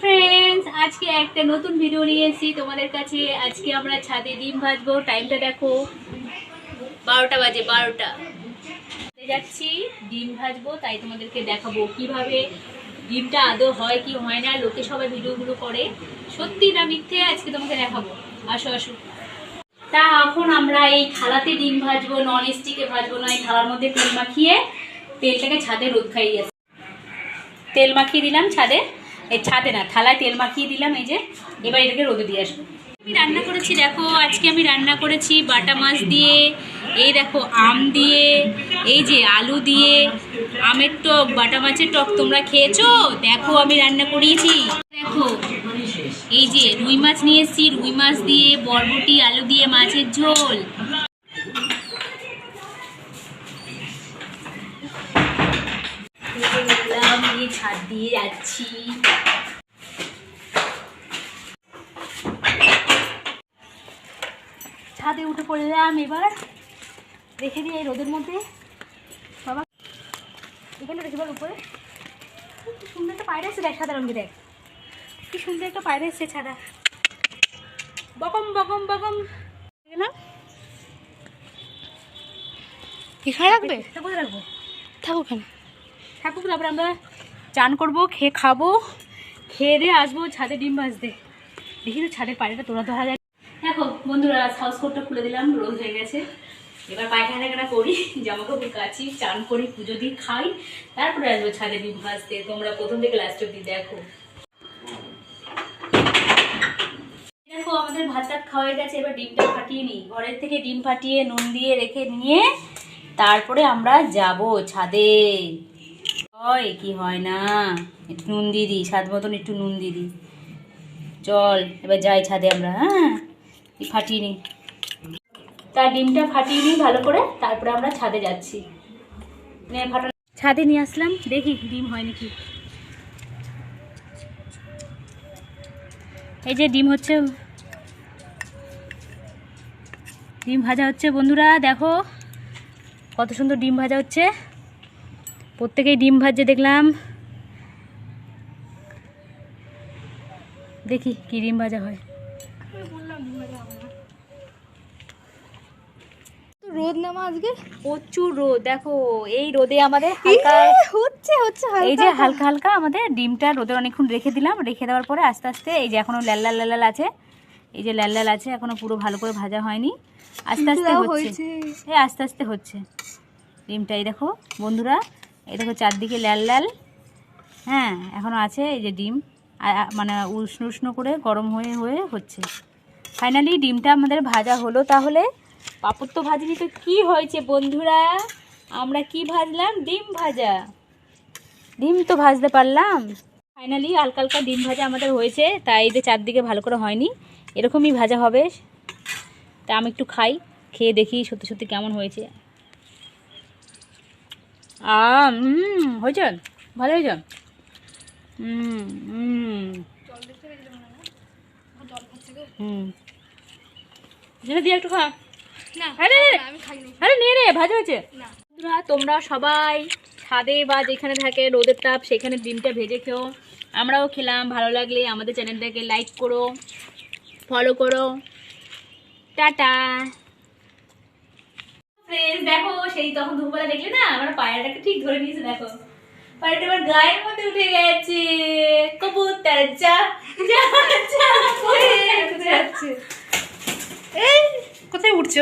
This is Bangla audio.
ফ্রেন্ডস আজকে একটা নতুন ভিডিও নিয়ে এসেছি তোমাদের কাছে। আজকে আমরা ছাদে ডিম ভাজবো। টাইমটা দেখো। বারোটা বাজে, বারোটা। যাচ্ছি, ডিম ভাজবো, তাই তোমাদেরকে দেখাবো কীভাবে ডিমটা আদৌ হয় কি হয় না। লোকে সবাই ভিডিওগুলো করে। সত্যি না মিথ্যে? আজকে তোমাকে দেখাবো। আসো আসো। তা এখন আমরা এই থালাতে ডিম ভাজবো নন স্টিকে ভাজবো না এই থালার মধ্যে তেল মাখিয়ে তেলটাকে ছাদে রোদ খাইয়ে তেল মাখিয়ে দিলাম ছাদে। এই ছাদে না, থালায় তেল মাখিয়ে দিলাম এই যে, এবার এটাকে রোদে দিয়ে আসব। আমি রান্না করেছি, দেখো, আজকে আমি রান্না করেছি বাটা মাছ দিয়ে, এই দেখো, আম দিয়ে, এই যে আলু দিয়ে, আমের টক, বাটা মাছের টক, তোমরা খেয়েছো? দেখো, আমি রান্না করিয়েছি। দেখো, এই যে রুই মাছ নিয়ে এসেছি, রুই মাছ দিয়ে বরবটি, আলু দিয়ে মাছের ঝোল। ছাদ দিয়ে যাচ্ছি। ছাদে উঠে পড়লাম এবার। রেখে দিয়ে এই রোদের মধ্যে। বাবা এখানে রেখে উপরে। কি সুন্দর একটা পায়রা এসেছে দেখ সাদা রঙের দেখ। কি সুন্দর একটা পায়রা এসেছে ছাদা। বকম বকম বকম। গেলাম এখানে রাখবে কোথায় রাখব থাকো ওখানে থাকুক তারপরে আমরা চান করব, খেয়ে খাব, খেয়ে দিয়ে আসব, ছাদে ডিম ভাজতে। দেখি তো ছাদের পাড়িটা তোলা ধরা যায় দেখো বন্ধুরা হাউস কোটটা খুলে দিলাম, রোদ হয়ে গেছে। এবার পায়খানা টায়খানা করি জামা কাপড় কাচি, চান করি, পুজো দিই খাই, তারপরে আসব ছাদে ডিম ভাজতে। তোমরা প্রথম থেকে লাস্ট অব্দি দেখো। দেখো, আমাদের ভাত টাত খাওয়া গেছে, এবার ডিমটা ফাটিয়ে নিই। ঘরের থেকে ডিম ফাটিয়ে, নুন দিয়ে রেখে নিয়ে তারপরে আমরা যাব ছাদে। হয় কি হয় না? একটু নুন দিয়ে দিই, স্বাদ মতন একটু নুন দিয়ে দিই। চল, এবার যাই ছাদে আমরা হ্যাঁ? ফাটিয়ে নিই। তার ডিমটা ফাটিয়ে নিই ভালো করে, তারপরে আমরা ছাদে যাচ্ছি। ছাদে নিয়ে আসলাম, দেখি ডিম হয় নাকি। এই যে ডিম হচ্ছে। ডিম ভাজা হচ্ছে, বন্ধুরা, দেখো। কত সুন্দর ডিম ভাজা হচ্ছে। প্রত্যেকেই ডিম ভাজছে দেখলাম। দেখি কি ডিম ভাজা হয়। রোদ নামা আজকে? প্রচুর রোদ দেখো এই রোদে আমাদের হালকা হচ্ছে হচ্ছে এই যে হালকা হালকা আমাদের ডিমটা রোদে অনেকক্ষণ রেখে দিলাম রেখে দেওয়ার পরে আস্তে আস্তে এই যে এখনও লাল লাল লাল আছে এই যে লাল লাল আছে এখনও পুরো ভালো করে ভাজা হয়নি। আস্তে আস্তে হচ্ছে। এই আস্তে আস্তে হচ্ছে। ডিমটা এই দেখো বন্ধুরা এই দেখো চারদিকে লাল লাল হ্যাঁ এখনও আছে এই যে ডিম। মানে উষ্ণ উষ্ণ করে গরম হয়ে হয়ে হচ্ছে। ফাইনালি ডিমটা আমাদের ভাজা হলো। তাহলে পাপড় তো ভাজিনি তো কী হয়েছে বন্ধুরা? আমরা কি ভাজলাম? ডিম ভাজা। ডিম তো ভাজতে পারলাম। ফাইনালি হালকা হালকা ডিম ভাজা আমাদের হয়েছে। তাই এই যে চারদিকে ভালো করে হয়নি। এরকমই ভাজা হবে। তা আমি একটু খাই, খেয়ে দেখি সত্যি সত্যি কেমন হয়েছে। হয়েছে? ভালো হয়েছে? দিয়ে একটু খা। না আরে আমি খাইনি। আরে নে রে ভাজা হয়েছে। তোমরা সবাই ছাদে বা যেখানে থাকে রোদের তাপ সেখানে ডিমটা ভেজে খেও। আমরাও খেলাম ভালো লাগলে আমাদের চ্যানেলটাকে লাইক করো ফলো করো। টাটা। ফ্রেন্ডস দেখো সেই তখন দুপুরবেলা দেখলে না আমার পায়রাটাকে ঠিক ধরে নিয়েছে দেখো পায়রাটা আমার গায়ের মধ্যে উঠে গেছে কবুতর যা যা যা যাচ্ছে এই কোথায় উঠছে